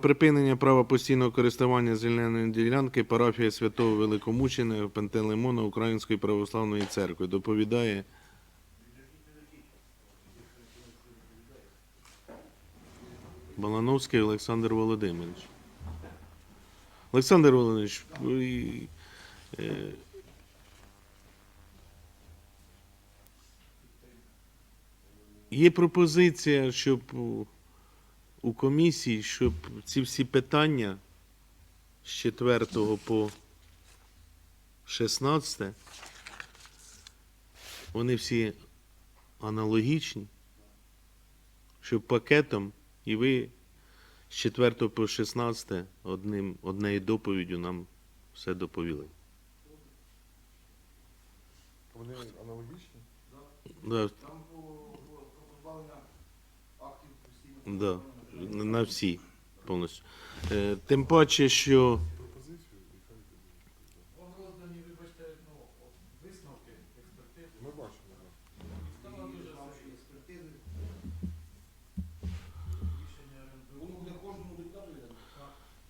Припинення права постійного користування земельної ділянки парафія святого Великомученого Пантелеймона Української православної церкви. Доповідає Балановський Олександр Володимирович. Олександр Володимирович, ви, е, є пропозиція, щоб у- комісії, щоб ці всі питання з 4 по 16, вони всі аналогічні, щоб пакетом і ви з 4 по 16 одним, однією доповіддю нам все доповіли. Вони аналогічні? Да, Там по, по, позбавлення актів постійно. да, на- всі повністю. Е, Тим паче, що.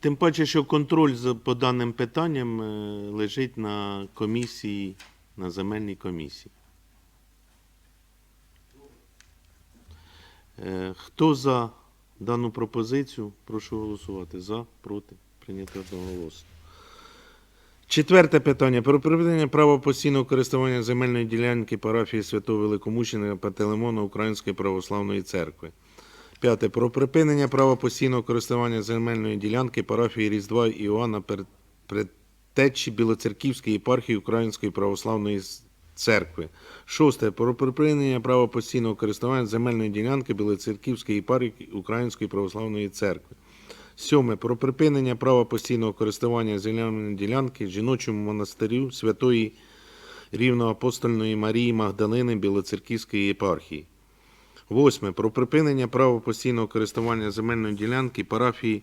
Тим паче, що контроль по даним питанням е, лежить на комісії, на земельній комісії. Е, Хто за дану пропозицію? Прошу голосувати. За, проти. Прийнято одноголосно. Четверте питання. Про припинення права постійного користування земельної ділянки парафії Святого Великомученика Пантелеймона Української православної церкви. П'яте. Про припинення права постійного користування земельної ділянки парафії Різдва Іоанна Предтечі Білоцерківської єпархії Української православної церкви. Шосте. Про припинення права постійного користування земельної ділянки Білоцерківської єпархії Української православної церкви. Сьоме. Про припинення права постійного користування земельної ділянки жіночому монастирю Святої Рівноапостольної Марії Магдалини Білоцерківської єпархії. Восьме. Про припинення права постійного користування земельної ділянки парафії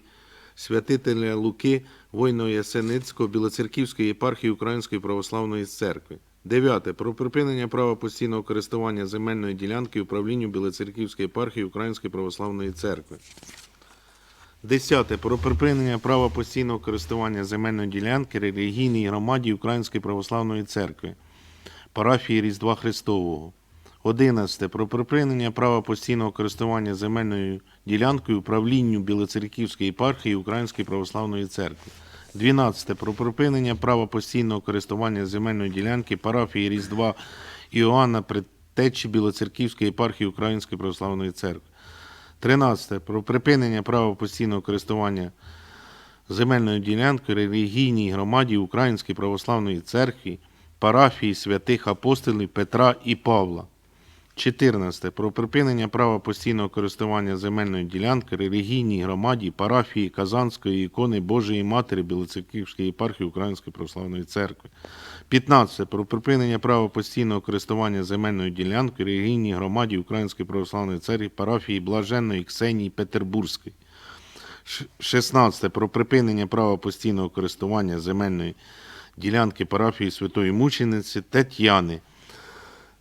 святителя Луки Войно Ясеницького Білоцерківської єпархії Української православної церкви. Дев'яте. Про припинення права постійного користування земельної ділянки управлінню Білоцерківської єпархії Української православної церкви. Десяте. Про припинення права постійного користування земельної ділянки релігійній громаді Української православної церкви, парафії Різдва Христового. 11. Про припинення права постійного користування земельною ділянкою управлінню Білоцерківської єпархії Української православної церкви. 12. Про припинення права постійного користування земельної ділянки парафії Різдва Іоанна Предтечі Білоцерківської єпархії Української православної церкви. 13. Про припинення права постійного користування земельною ділянкою релігійній громаді Української православної церкви, парафії святих апостолів Петра і Павла. 14. Про припинення права постійного користування земельної ділянки релігійній громаді парафії Казанської ікони Божої Матері Білоцерківської єпархії Української православної церкви. 15. Про припинення права постійного користування земельною ділянкою релігійній громаді Української православної церкви парафії Блаженної Ксенії Петербурзької. Ш- 16. Про припинення права постійного користування земельної ділянки парафії Святої Мучениці Тетяни.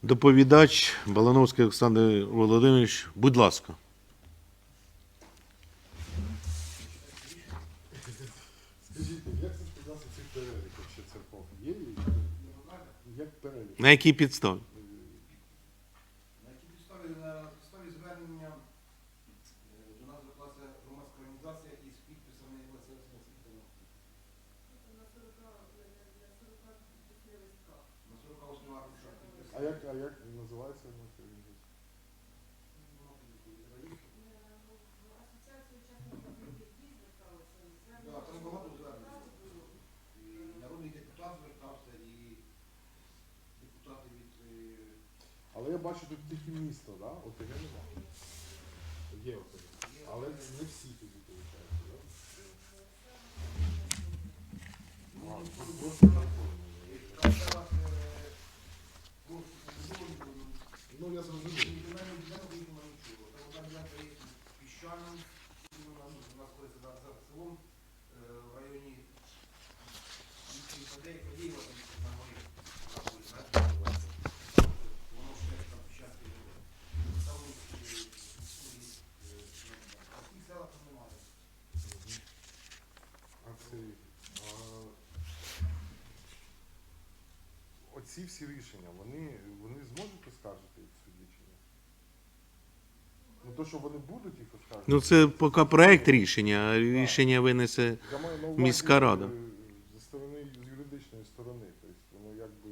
Доповідач Балановський Олександр Володимирович, будь ласка. Скажіть, як це складався цей перелік ще церков? Є і як перелік? На якій підставі? На якій підставі? На підставі звернення е, до нас доклалася громадська організація із підписами Василя Васильовича. На 48 аркушах підписів. А як, а як називається вона ця організація? І народний депутат звертався, і депутати від Але я бачу тут тільки місто, да? ОТГ немає. Є ОТГ. Але не всі тоді виходить, церковні. там зараз е, просто побудовані, Ну я зрозумів. До мене ділянка виїхала нічого. Там одна ділянка є піщаним, ну, вона ну, знаходиться за, за селом е, в районі Фадеї, Фадієва, там на горі. Рахує, знаєте, називається. Воно ж теж там піщанське жило. Там е, ну, є, е, ну, а в тих селах там немає. цей. А, оці всі рішення, вони, вони зможуть оскаржити їх в суді чи ні? Ну то, що вони будуть їх оскаржувати. Ну це поки проект рішення, а рішення винесе. Я маю на увазі, міська рада. е, Зі сторони, з юридичної сторони. Тобто, воно якби.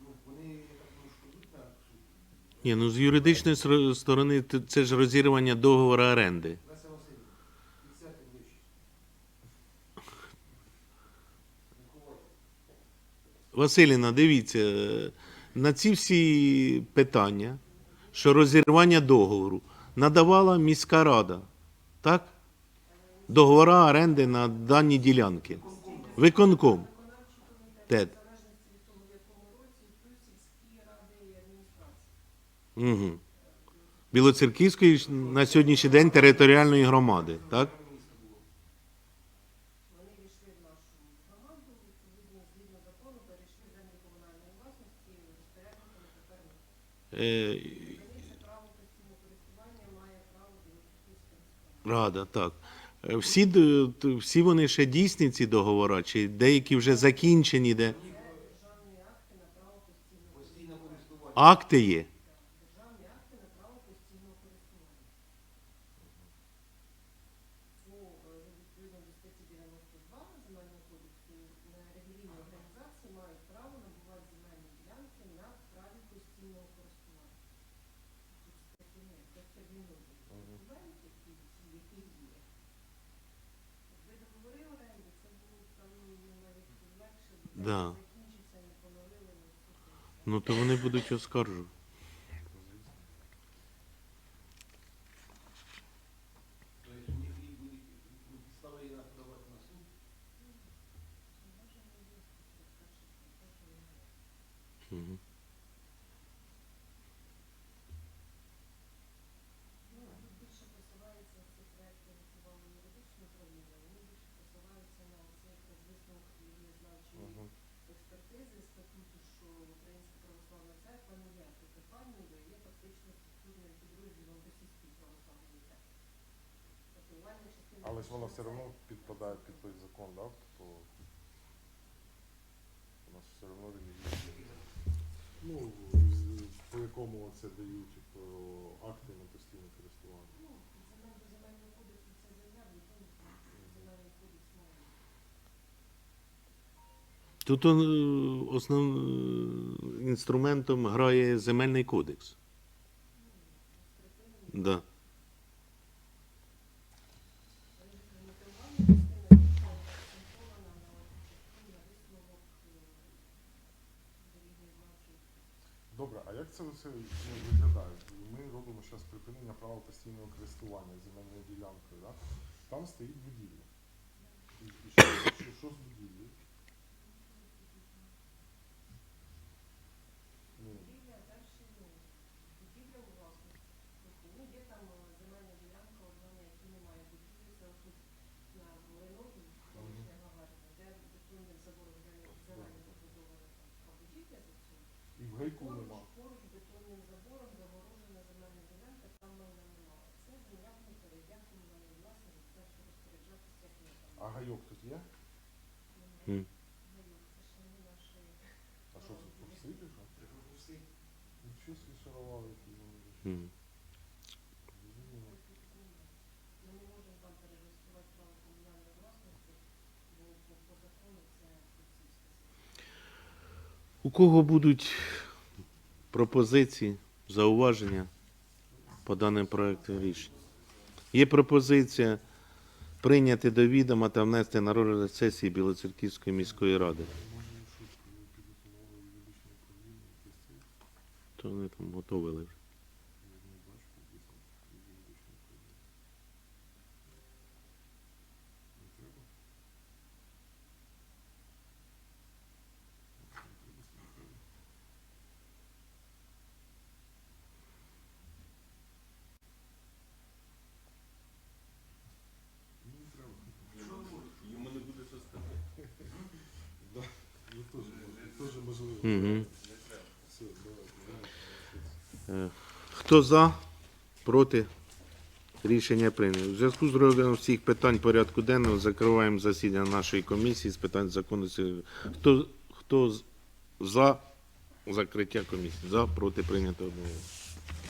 Ну, вони, я так думаю, що йдуть на суд. Ні, ну з юридичної сторони т- це ж розірвання договору оренди. Василіна, дивіться, на ці всі питання, що розірвання договору надавала міська рада, так? Договора оренди на дані ділянки. Виконком. Тед. Угу. Білоцерківської на сьогоднішній день територіальної громади, так? Рада, так. Е, Всі, всі вони ще дійсні ці договори, чи деякі вже закінчені, де акти є. державні акти на право постійного користування. По е, відповідно до статті 92 Земельного кодексу е, релігійні організації мають право набувати земельні ділянки на праві постійного користування. Тут такі не це термінові документи, які, ті, які є. Якби договори оренди, це було б там ну, навіть легше, бо Да. Ну то вони будуть оскаржувати. Що Українська православна церква не є автокефальною, є фактично структурним підрозділом Російської православної церкви. Частина Але ж вона все одно підпадає під той закон, да? То у нас все одно релігійний. Ну, по якому це дають про акти на постійне користування. Ну, земель до земельного кодексу це земля, в якому земельний кодекс має. Тут е, основним інструментом грає земельний кодекс. Да. Добре, а як це все виглядає? Ми робимо зараз припинення права постійного користування земельною ділянкою, да? там стоїть будівля. І що, що, що з будівлею? Ну, Будівля далі, ну, будівля у власності. Тобто, ну, є там е, земельна ділянка, одна, на якій немає будівлі, це отут на Малиновій, колишня Гагаріна, де бетонним забором зелені- зелено побудована така будівля за цю. І в гайку нема. поруч бетонним забором загорожена земельна ділянка, там майна немає. Це земля внутрі, як комунальний власник, далі розпоряджатися, як. А гайок тут є? Гайок, це ще не наші. А що це усі. Нічого собі шарували, які вони. У кого будуть пропозиції, зауваження по даним проекту рішення? Є пропозиція прийняти до відома та внести на розгляд сесії Білоцерківської міської ради. То вони там готовили вже. я не бачу, написано юридичне управління. Не треба? Не треба, не треба. Ну, не треба. Йому не буде що сказати. Да, ну теж, теж можливо. Угу. Хто за? Проти? Рішення прийнято. У зв'язку з розглядом всіх питань порядку денного закриваємо засідання нашої комісії з питань законності. Хто, хто за закриття комісії? За, проти прийнято одного.